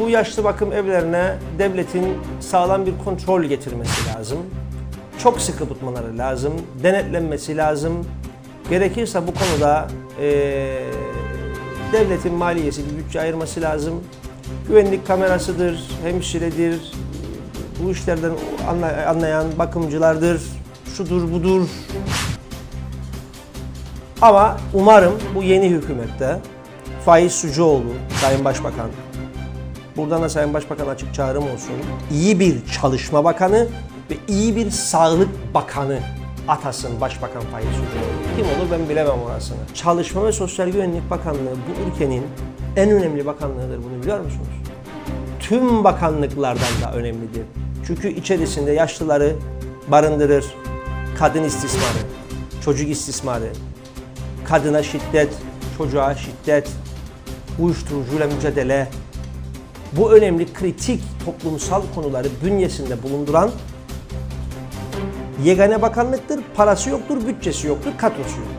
Bu yaşlı bakım evlerine devletin sağlam bir kontrol getirmesi lazım. Çok sıkı tutmaları lazım, denetlenmesi lazım. Gerekirse bu konuda eee, devletin maliyesi bir bütçe ayırması lazım. Güvenlik kamerasıdır, hemşiredir, bu işlerden anla- anlayan bakımcılardır, şudur budur. Ama umarım bu yeni hükümette Faiz Sucuoğlu, Sayın Başbakan, buradan da Sayın Başbakan açık çağrım olsun. İyi bir çalışma bakanı ve iyi bir sağlık bakanı atasın Başbakan Faiz Sucuoğlu. Kim olur ben bilemem orasını. Çalışma ve Sosyal Güvenlik Bakanlığı bu ülkenin en önemli bakanlığıdır bunu biliyor musunuz? tüm bakanlıklardan da önemlidir. Çünkü içerisinde yaşlıları barındırır, kadın istismarı, çocuk istismarı, kadına şiddet, çocuğa şiddet, uyuşturucuyla mücadele, bu önemli kritik toplumsal konuları bünyesinde bulunduran yegane bakanlıktır. Parası yoktur, bütçesi yoktur, kadrosu yoktur.